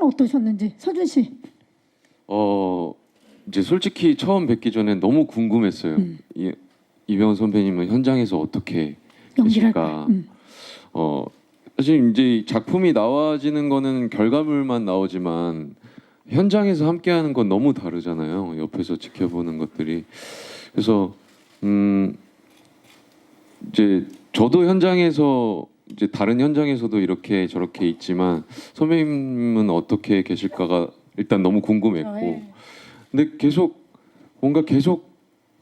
현장은 어떠셨는지 서준 씨. 어 이제 솔직히 처음 뵙기 전에 너무 궁금했어요. 음. 이, 이병헌 선배님은 현장에서 어떻게 연기를 계실까? 할까? 음. 어 사실 이제 이 작품이 나와지는 거는 결과물만 나오지만 현장에서 함께하는 건 너무 다르잖아요. 옆에서 지켜보는 것들이 그래서 음 이제 저도 현장에서 이제 다른 현장에서도 이렇게 저렇게 있지만 선배님은 어떻게 계실까가 일단 너무 궁금했고 네. 근데 계속 뭔가 계속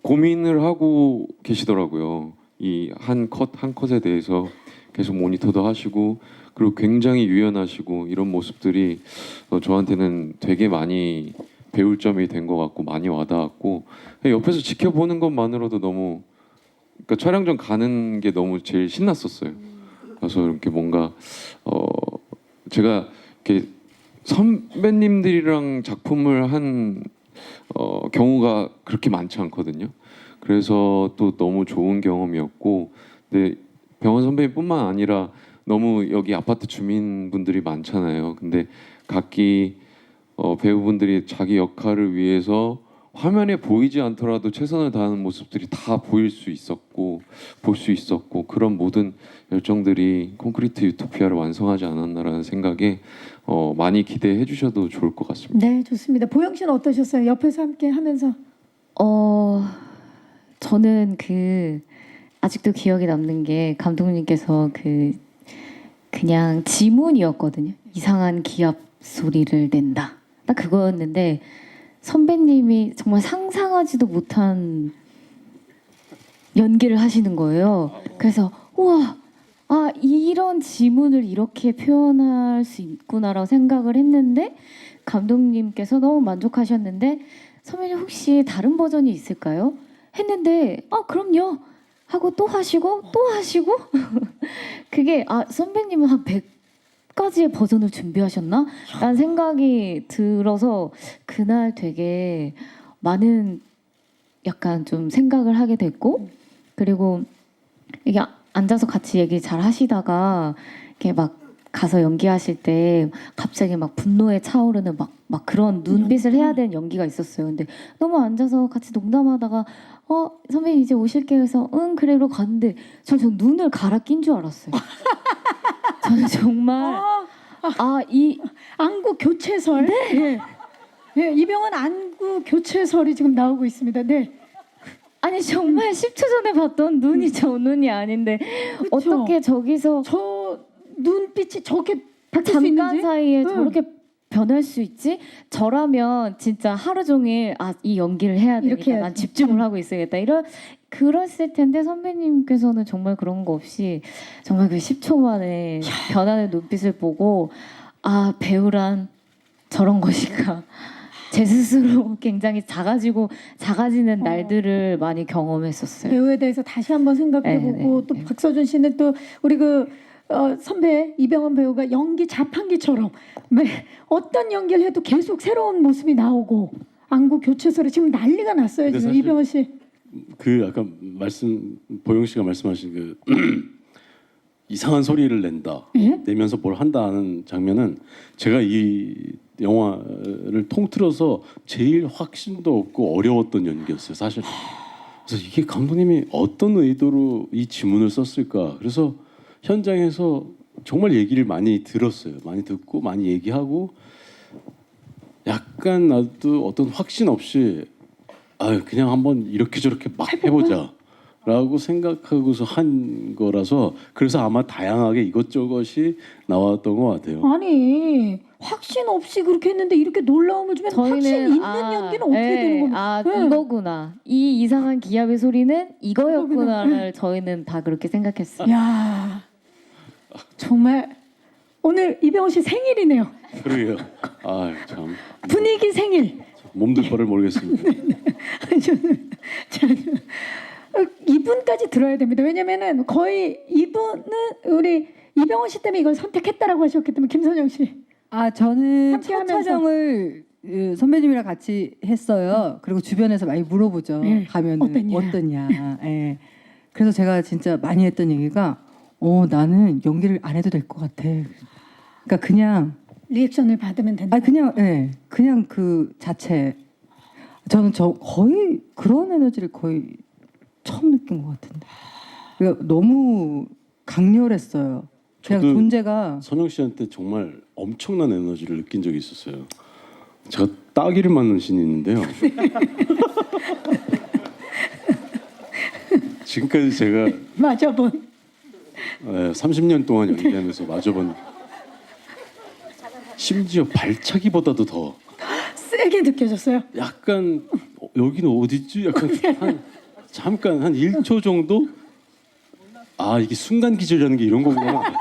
고민을 하고 계시더라고요. 이 한 컷 한 컷에 대해서 계속 모니터도 하시고 그리고 굉장히 유연하시고 이런 모습들이 어, 저한테는 되게 많이 배울 점이 된 것 같고 많이 와닿았고 옆에서 지켜보는 것만으로도 너무 그러니까 촬영장 가는 게 너무 제일 신났었어요. 그래서 이렇게 뭔가 어 제가 이렇게 선배님들이랑 작품을 한 어, 경우가 그렇게 많지 않거든요. 그래서 또 너무 좋은 경험이었고, 근데 병원 선배님뿐만 아니라 너무 여기 아파트 주민분들이 많잖아요. 근데 각기 어, 배우분들이 자기 역할을 위해서 화면에 보이지 않더라도 최선을 다하는 모습들이 다 보일 수 있었고 볼 수 있었고 그런 모든 열정들이 콘크리트 유토피아를 완성하지 않았나라는 생각에 어, 많이 기대해 주셔도 좋을 것 같습니다. 네, 좋습니다. 보영 씨는 어떠셨어요? 옆에서 함께 하면서. 어 저는 그 아직도 기억에 남는 게 감독님께서 그 그냥 지문이었거든요. 이상한 기합 소리를 낸다. 딱 그거였는데 선배님이 정말 상상하지도 못한 연기를 하시는 거예요. 그래서 우와 아 이런 지문을 이렇게 표현할 수 있구나라고 생각을 했는데 감독님께서 너무 만족하셨는데 선배님 혹시 다른 버전이 있을까요? 했는데 아 그럼요 하고 또 하시고 또 하시고 그게 아 선배님은 한 100 가지의 버전을 준비하셨나? 라는 생각이 들어서 그날 되게 많은 약간 좀 생각을 하게 됐고 그리고 이게 앉아서 같이 얘기 잘 하시다가 이렇게 막 가서 연기하실 때 갑자기 막 분노에 차오르는 막, 막 그런 눈빛을 해야 되는 연기가 있었어요. 근데 너무 앉아서 같이 농담하다가 어 선배님 이제 오실게요 해서 응 그래 로 갔는데 전, 전 눈을 갈아 낀 줄 알았어요. 저는 정말 아, 아이 안구 교체설. 네. 네, 이병헌 안구 교체설이 지금 나오고 있습니다. 네. 아니 정말 10초 전에 봤던 눈이 저 눈이 아닌데 그쵸? 어떻게 저기서 저 눈빛이 저렇게 바뀔 수 잠깐 있는지? 사이에 응. 저렇게 변할 수 있지? 저라면 진짜 하루 종일 아 이 연기를 해야 이렇게 되니까 난 해야지. 집중을 하고 있어야겠다 이런 그랬을 텐데 선배님께서는 정말 그런 거 없이 정말 그 10초 만에 변하는 눈빛을 보고 아 배우란 저런 것인가 제 스스로 굉장히 작아지고 작아지는 어. 날들을 많이 경험했었어요. 배우에 대해서 다시 한번 생각해보고 네, 네, 또 네. 박서준 씨는 또 우리 그 어, 선배 이병헌 배우가 연기 자판기처럼 매, 어떤 연기를 해도 계속 새로운 모습이 나오고 안구 교체설이 지금 난리가 났어요 근데 지금 사실- 이병헌 씨. 그 아까 말씀 보영 씨가 말씀하신 그 이상한 소리를 낸다 예? 내면서 뭘 한다는 장면은 제가 이 영화를 통틀어서 제일 확신도 없고 어려웠던 연기였어요 사실 그래서 이게 감독님이 어떤 의도로 이 지문을 썼을까 그래서 현장에서 정말 얘기를 많이 들었어요 많이 듣고 많이 얘기하고 약간 나도 어떤 확신 없이 아 그냥 한번 이렇게 저렇게 막 해보자. 라고 생각하고서 한 거라서 그래서 아마 다양하게 이것저것이 나왔던 것 같아요. 아니 확신 없이 그렇게 했는데 이렇게 놀라움을 주면 확신 있는 아, 연기는 어떻게 예, 되는 겁니까? 아 네. 이거구나. 이 이상한 기합의 소리는 이거였구나를 저희는 다 그렇게 생각했어요. 야 정말 오늘 이병헌 씨 생일이네요. 그러게요. 아 참 분위기 생일. 몸둘 바를 모르겠습니다. 저는 저는 어, 이분까지 들어야 됩니다. 왜냐면은 거의 이분은 우리 이병헌 씨 때문에 이걸 선택했다라고 하셨기 때문에 김선영 씨. 아 저는 함께 첫 하면서. 촬영을 그 선배님이랑 같이 했어요. 그리고 주변에서 많이 물어보죠. 예, 가면 어땠냐. 어떠냐. 예. 그래서 제가 진짜 많이 했던 얘기가 어 나는 연기를 안 해도 될 것 같아. 그러니까 그냥 리액션을 받으면 된다. 아 그냥 예 그냥 그 자체 저는 저 거의 그런 에너지를 거의 처음 느낀 것 같은데 그러니까 너무 강렬했어요. 그냥 저도 존재가 선영 씨한테 정말 엄청난 에너지를 느낀 적이 있었어요. 제가 따기를 맞는 신이 있는데요. 지금까지 제가 맞아 본. 예, 30년 동안 연기하면서 마주본 심지어 발차기보다도 더 세게 느껴졌어요. 약간 어, 여기는 어디지? 약간 한 잠깐 한 1초 정도 아 이게 순간 기절이라는 게 이런 거구나.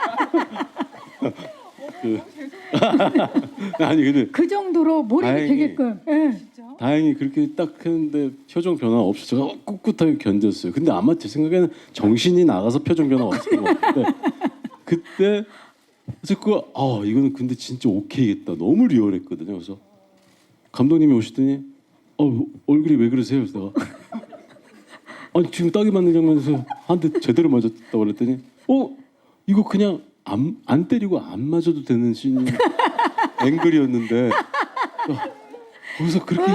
그 아니 근데 그 정도로 몰입이 다행히- 되게끔. 예. 다행히 그렇게 딱 했는데 표정 변화 없이 제가 꿋꿋하게 견뎠어요. 근데 아마 제 생각에는 정신이 나가서 표정 변화 없었던 것 같은데 그때 그래서 그거 아 이거는 근데 진짜 오케이겠다. 너무 리얼했거든요. 그래서 감독님이 오시더니 어 얼굴이 왜 그러세요? 그래서 내가 아니 지금 딱이 맞는 장면에서 한 대 제대로 맞았다고 그랬더니 어 이거 그냥 안, 안 때리고 안 맞아도 되는 씬 앵글이었는데 어, 거기서 그렇게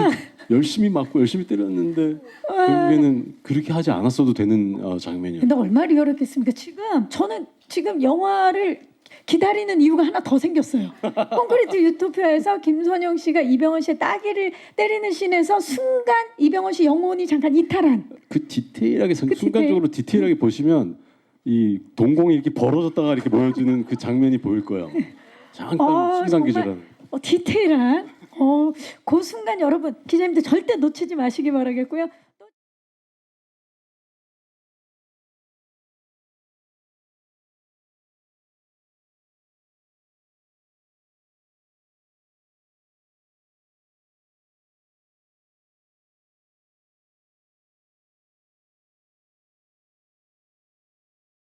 열심히 맞고 열심히 때렸는데 결국에는 그렇게 하지 않았어도 되는 어, 장면이었어요. 근데 얼마나 리얼했겠습니까? 지금 저는 지금 영화를 기다리는 이유가 하나 더 생겼어요. 콘크리트 유토피아에서 김선영 씨가 이병헌 씨의 따기를 때리는 씬에서 순간 이병헌 씨 영혼이 잠깐 이탈한. 그 디테일하게 선- 그 순간적으로 디테일 하게 보시면 이 동공이 이렇게 벌어졌다가 이렇게 보여주는 그 장면이 보일 거예요. 잠깐 아, 순간 정말 기절하는. 어, 디테일한. 어, 그 순간 여러분 기자님들 절대 놓치지 마시기 바라겠고요.